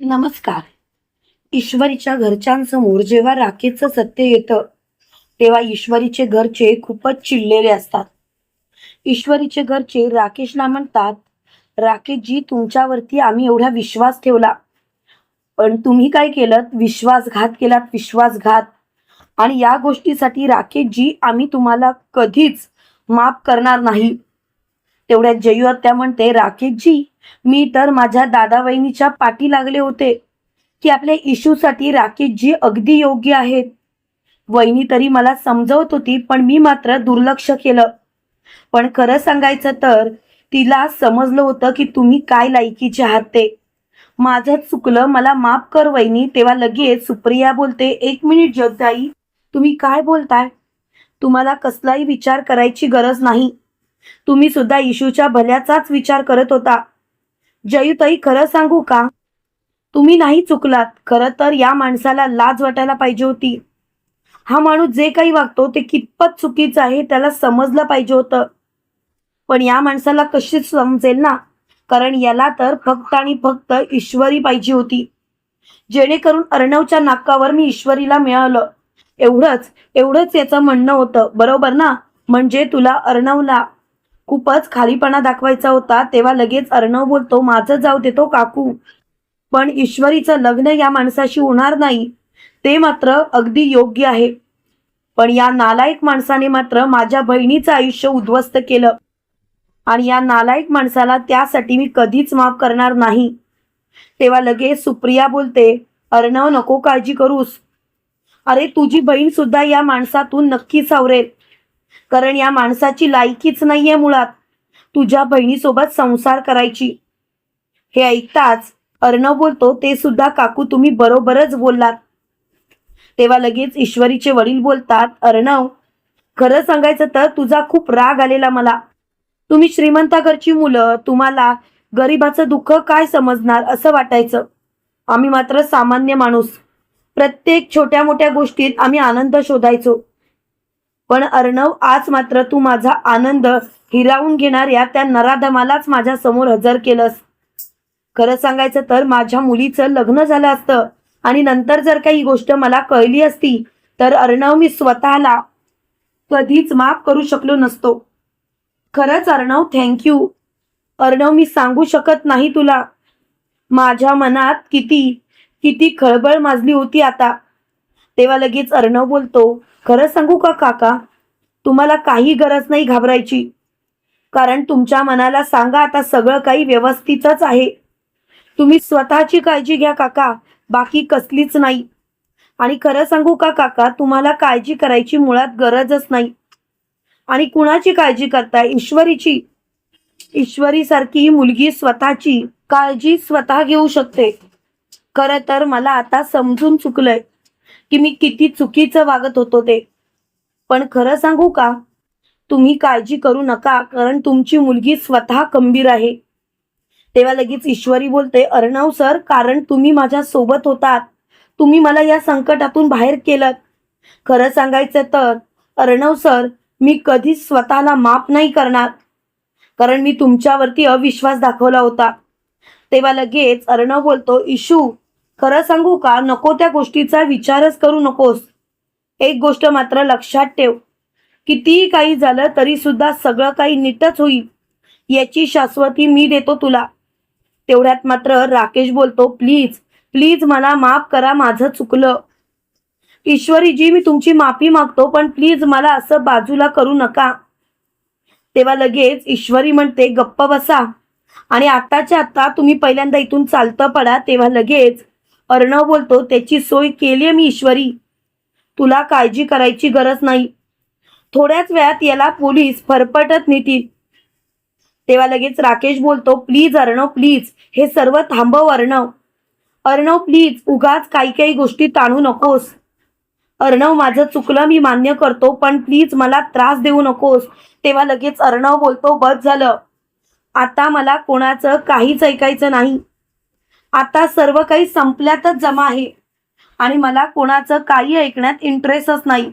नमस्कार. ईश्वरीच्या घरच्यांसमोर जेव्हा राकेशचं सत्य येतं तेव्हा ईश्वरीचे घरचे खूपच चिडलेले असतात. ईश्वरीचे घरचे राकेशला म्हणतात राकेशजी तुमच्यावरती आम्ही एवढा विश्वास ठेवला. पण तुम्ही काय केलं विश्वासघात केलात विश्वासघात. आणि या गोष्टीसाठी राकेशजी आम्ही तुम्हाला कधीच माफ करणार नाही. तेवढ्या जयू त्या म्हणते राकेशजी मी तर माझ्या दादा वहिनीच्या पाठी लागले होते की आपल्या इशूसाठी राकेशजी अगदी योग्य आहेत. वहिनी तरी मला समजवत होती पण मी मात्र दुर्लक्ष केलं. पण खरं सांगायचं तर तिला समजलं होतं की तुम्ही काय लायकीचे आहात ते. माझं चुकलं मला माफ कर वहिनी तेव्हा लगेच सुप्रिया बोलते एक मिनिट जगदाई तुम्ही काय बोलताय? तुम्हाला कसलाही विचार करायची गरज नाही. तुम्ही सुद्धा इशूच्या भल्याचाच विचार करत होता. जयुताई खरं सांगू का? तुम्ही नाही चुकलात. खरं तर या माणसाला लाज वाटायला पाहिजे होती. हा माणूस जे काही वागतो ते कितपत चुकीचं आहे त्याला समजलं पाहिजे होतं. पण या माणसाला कशी समजेल ना? कारण याला तर फक्त आणि फक्त ईश्वरी पाहिजे होती. जेणेकरून अर्णवच्या नाकावर मी ईश्वरीला मिळालं. एवढंच एवढंच याचं म्हणणं होतं. बरोबर ना? म्हणजे तुला अर्णवला खूपच खालीपणा दाखवायचा होता तेव्हा लगेच अर्णव बोलतो माझं जाऊ देतो काकू. पण ईश्वरीचं लग्न या माणसाशी होणार नाही. ते मात्र अगदी योग्य आहे. पण या नालायक माणसाने मात्र माझ्या बहिणीचं आयुष्य उद्ध्वस्त केलं. आणि या नालायक माणसाला त्यासाठी मी कधीच माफ करणार नाही. तेव्हा लगेच सुप्रिया बोलते अर्णव नको काळजी करूस. अरे तुझी बहीण सुद्धा या माणसातून नक्की सावरेल. कारण या माणसाची लायकीच नाहीये मुळात. तुझ्या बहिणीसोबत संसार करायची. हे ऐकताच अर्णव बोलतो ते सुद्धा काकू तुम्ही बरोबरच बोललात. तेव्हा लगेच ईश्वरीचे वडील बोलतात अर्णव खरं सांगायचं तर तुझा खूप राग आलेला मला. तुम्ही श्रीमंताकडची मुलं तुम्हाला गरिबाचं दुःख काय समजणार असं वाटायचं. आम्ही मात्र सामान्य माणूस. प्रत्येक छोट्या मोठ्या गोष्टीत आम्ही आनंद शोधायचो. पण अर्णव आज मात्र तू माझा आनंद हिरावून घेणाऱ्या त्या नराधमालाच माझ्यासमोर हजर केलंस. खरं सांगायचं तर माझ्या मुलीचं लग्न झालं असतं आणि नंतर जर काही गोष्ट मला कळली असती तर अर्णव मी स्वतःला कधीच माफ करू शकलो नसतो. खरंच अर्णव थँक्यू अर्णव मी सांगू शकत नाही तुला. माझ्या मनात किती किती खळबळ माजली होती आता. तेव्हा लगेच अर्णव बोलतो खरं सांगू का काका? तुम्हाला काही गरज नाही घाबरायची. कारण तुमच्या मनाला सांगा आता सगळं काही व्यवस्थितच आहे. तुम्ही स्वतःची काळजी घ्या काका. बाकी कसलीच नाही. आणि खरं सांगू का काका? तुम्हाला काळजी करायची मुळात गरजच नाही. आणि कुणाची काळजी करताय? ईश्वरीची. ईश्वरीसारखी मुलगी स्वतःची काळजी स्वतः घेऊ शकते. खरं तर मला आता समजून चुकलंय. की मी किती चुकीचं वागत होतो ते. पण खरं सांगू का? तुम्ही काळजी करू नका कारण तुमची मुलगी स्वतः गंभीर आहे. तेव्हा लगेच ईश्वरी बोलते अर्णव सर कारण तुम्ही माझ्या सोबत होतात. तुम्ही मला या संकटातून बाहेर केलं खरं सांगायचं तर अर्णव सर मी कधीच स्वतःला माफ नाही करणार कारण मी तुमच्यावरती अविश्वास दाखवला होता. तेव्हा लगेच अर्णव बोलतो इशू खरं सांगू का? नको त्या गोष्टीचा विचारच करू नकोस. एक गोष्ट मात्र लक्षात ठेव. कितीही काही झालं तरी सुद्धा सगळं काही नीटच होईल. याची शाश्वती मी देतो तुला. तेवढ्यात मात्र राकेश बोलतो प्लीज प्लीज मला माफ करा माझं चुकलं. ईश्वरीजी मी तुमची माफी मागतो पण प्लीज मला असं बाजूला करू नका. तेव्हा लगेच ईश्वरी म्हणते गप्प बसा. आणि आताच्या आता तुम्ही पहिल्यांदा इथून चालतं पडा तेव्हा लगेच अर्णव बोलतो त्याची सोय केली मी ईश्वरी. तुला काळजी करायची गरज नाही. थोड्याच वेळात याला पोलीस फरफटत नेतील. तेव्हा लगेच राकेश बोलतो प्लीज अर्णव प्लीज हे सर्व थांबव अर्णव. अर्णव प्लीज उगाच काही काही गोष्टी ताणू नकोस. अर्णव माझं चुकलं मी मान्य करतो पण प्लीज मला त्रास देऊ नकोस. तेव्हा लगेच अर्णव बोलतो बस झालं. आता मला कोणाचं काहीच ऐकायचं नाही. आता सर्व काही संपल्यातच जमा आहे. आणि मला कोणाचं काही ऐकण्यात इंटरेस्टच नाही.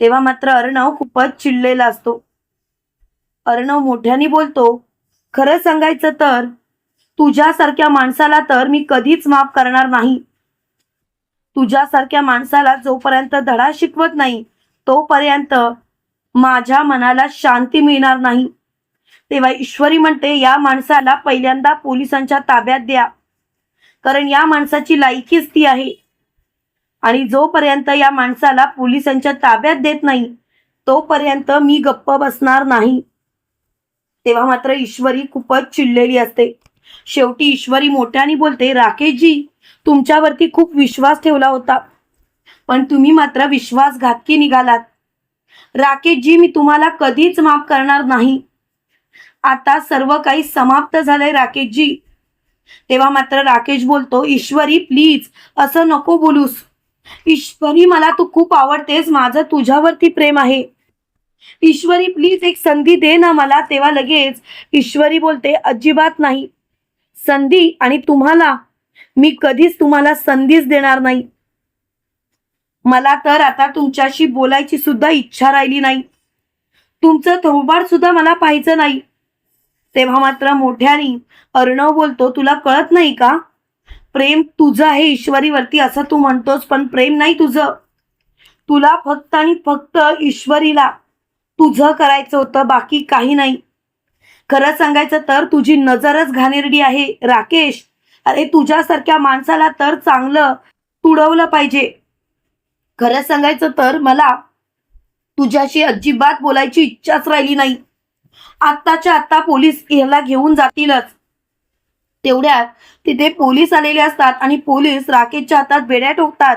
तेव्हा मात्र अर्णव खूपच चिडलेला असतो. अर्णव मोठ्याने बोलतो खरं सांगायचं तर तुझ्यासारख्या माणसाला तर मी कधीच माफ करणार नाही. तुझ्यासारख्या माणसाला जोपर्यंत धडा शिकवत नाही तोपर्यंत माझ्या मनाला शांती मिळणार नाही. तेव्हा ईश्वरी म्हणते या माणसाला पहिल्यांदा पोलिसांच्या ताब्यात द्या. कारण या माणसाची लायकीच ती आहे. आणि जोपर्यंत या माणसाला पोलिसांच्या ताब्यात देत नाही तोपर्यंत मी गप्प बसणार नाही. तेव्हा मात्र ईश्वरी खूपच चिडलेली असते. शेवटी ईश्वरी मोठ्याने बोलते राकेशजी तुमच्यावरती खूप विश्वास ठेवला होता. पण तुम्ही मात्र विश्वासघातकी निघालात. राकेशजी मी तुम्हाला कधीच माफ करणार नाही. आता सर्व काही समाप्त झालंय राकेशजी. तेव्हा मात्र राकेश बोलतो ईश्वरी प्लीज असं नको बोलूस. ईश्वरी मला तू खूप आवडतेस. माझं तुझ्यावरती प्रेम आहे. ईश्वरी प्लीज एक संधी दे ना मला. तेव्हा लगेच ईश्वरी बोलते अजिबात नाही. संधी आणि तुम्हाला मी कधीच तुम्हाला संधीच देणार नाही. मला तर आता तुमच्याशी बोलायची सुद्धा इच्छा राहिली नाही. तुमचं थोबाड सुद्धा मला पाहायचं नाही. तेव्हा मात्र मोठ्याने अर्णव बोलतो तुला कळत नाही का? प्रेम तुझं आहे ईश्वरीवरती असं तू म्हणतोस पण प्रेम नाही तुझं. तुला फक्त आणि फक्त ईश्वरीला तुझं करायचं होतं बाकी काही नाही. खरं सांगायचं तर तुझी नजरच घाणेरडी आहे राकेश. अरे तुझ्यासारख्या माणसाला तर चांगलं तुडवलं पाहिजे. खरं सांगायचं तर मला तुझ्याशी अजिबात बोलायची इच्छाच राहिली नाही. आत्ताच्या आत्ता पोलीस याला घेऊन जातीलच. तेवढ्यात तिथे पोलीस आलेले असतात आणि पोलीस राकेशच्या हातात बेड्या ठोकतात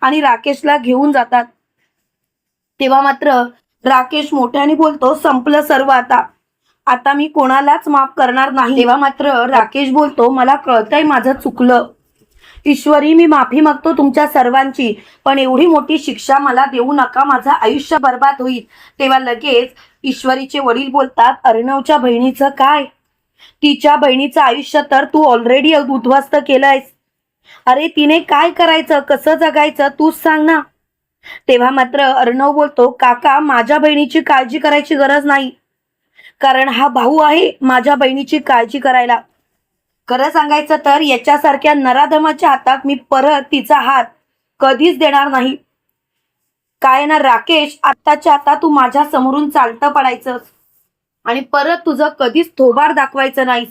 आणि राकेशला घेऊन जातात. तेव्हा मात्र राकेश मोठ्याने बोलतो संपलं सर्व आता. आता मी कोणालाच माफ करणार नाही. तेव्हा मात्र राकेश बोलतो मला कळतंय माझं चुकलं. ईश्वरी मी माफी मागतो तुमच्या सर्वांची पण एवढी मोठी शिक्षा मला देऊ नका माझं आयुष्य बर्बाद होईल. तेव्हा लगेच ईश्वरीचे वडील बोलतात अर्णवच्या बहिणीचं काय? तिच्या बहिणीचं आयुष्य तर तू ऑलरेडी उद्ध्वस्त केलंयस. अरे तिने काय करायचं? कसं जगायचं? तूच सांग ना. तेव्हा मात्र अर्णव बोलतो काका माझ्या बहिणीची काळजी करायची गरज नाही. कारण हा भाऊ आहे माझ्या बहिणीची काळजी करायला. खरं सांगायचं तर याच्यासारख्या नराधमाच्या हातात मी परत तिचा हात कधीच देणार नाही. काय ना राकेश आत्ताच्या आता तू माझ्या समोरून चालतं पडायचं आणि परत तुझं कधीच थोबार दाखवायचं नाहीस.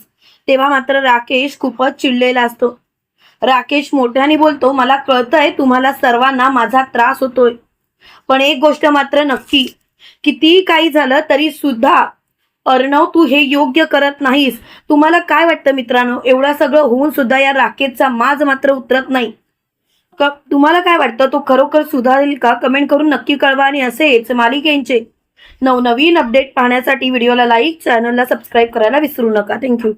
तेव्हा मात्र राकेश खूपच चिडलेला असतो. राकेश मोठ्याने बोलतो मला कळतंय तुम्हाला सर्वांना माझा त्रास होतोय. पण एक गोष्ट मात्र नक्की कितीही काही झालं तरी सुद्धा अर्णव तू हे योग्य करत नाहीस. तुम्हाला काय वाटतं मित्रांनो? एवढं सगळं होऊन सुद्धा या राकेशचा माज मात्र उतरत नाही. क- तुम्हाला काय वाटतं? तो खरोखर सुधारेल का? कमेंट करून नक्की कळवा आणि असेच मालिकेंचे नवनवीन अपडेट पाहण्यासाठी व्हिडिओला लाईक चॅनलला सबस्क्राईब करायला विसरू नका. थँक्यू.